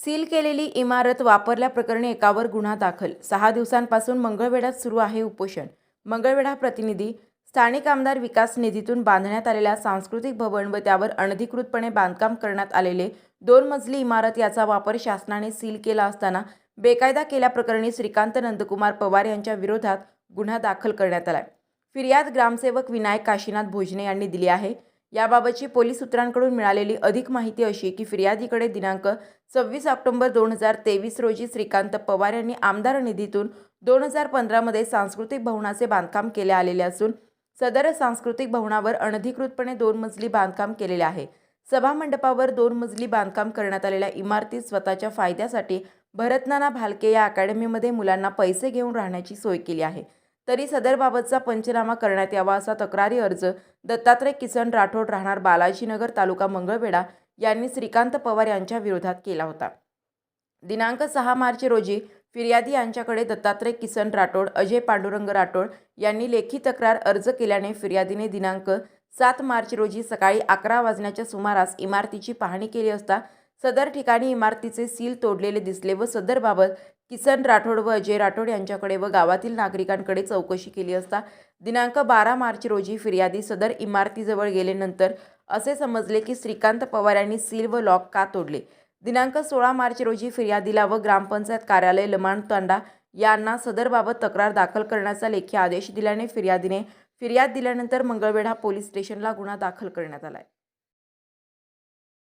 Seal केलेली इमारत वापरल्याप्रकरणी एकावर गुन्हा दाखल. सहा दिवसांपासून मंगळवेढ्यात सुरू आहे उपोषण. मंगळवेढा प्रतिनिधी स्थानिक आमदार विकास निधीतून बांधण्यात आलेल्या सांस्कृतिक भवन व त्यावर अनधिकृतपणे बांधकाम करण्यात आलेले दोन मजली इमारत याचा वापर शासनाने सील केला असताना बेकायदा केल्याप्रकरणी श्रीकांत नंदकुमार पवार यांच्या विरोधात गुन्हा दाखल करण्यात आला फिर्याद ग्रामसेवक विनायक काशीनाथ भोजने यांनी दिली आहे. याबाबतची पोलीस सूत्रांकडून मिळालेली अधिक माहिती अशी की फिर्यादीकडे दिनांक सव्वीस ऑक्टोबर दोन हजार तेवीस रोजी श्रीकांत पवार यांनी आमदार निधीतून दोन हजार पंधरामध्ये सांस्कृतिक भवनाचे बांधकाम केले आलेले असून सदर सांस्कृतिक भवनावर अनधिकृतपणे दोन मजली बांधकाम केलेले आहे. सभामंडपावर दोन मजली बांधकाम करण्यात आलेल्या इमारतीत स्वतःच्या फायद्यासाठी भरतनाना भालके या अकॅडमीमध्ये मुलांना पैसे घेऊन राहण्याची सोय केली आहे. तरी सदरबाबतचा पंचनामा करण्यात यावा असा तक्रारी अर्ज दत्तात्रय किसन राठोड राहणार बालाजीनगर तालुका मंगळवेढा यांनी श्रीकांत पवार यांच्या विरोधात केला होता. दिनांक सहा मार्च रोजी फिर्यादी यांच्याकडे दत्तात्रय किसन राठोड अजय पांडुरंग राठोड यांनी लेखी तक्रार अर्ज केल्याने फिर्यादीने दिनांक सात मार्च रोजी सकाळी अकरा वाजण्याच्या सुमारास इमारतीची पाहणी केली असता सदर ठिकाणी इमारतीचे सील तोडलेले दिसले व सदरबाबत किसन राठोड व अजय राठोड यांच्याकडे व गावातील नागरिकांकडे चौकशी केली असता दिनांक बारा मार्च रोजी फिर्यादी सदर इमारतीजवळ गेल्यानंतर असे समजले की श्रीकांत पवार यांनी सील व लॉक का तोडले? दिनांक सोळा मार्च रोजी फिर्यादीला व ग्रामपंचायत कार्यालय लमाण तांडा यांना सदरबाबत तक्रार दाखल करण्याचा लेखी आदेश दिल्याने फिर्यादीने फिर्याद दिल्यानंतर मंगळवेढा पोलीस स्टेशनला गुन्हा दाखल करण्यात आला आहे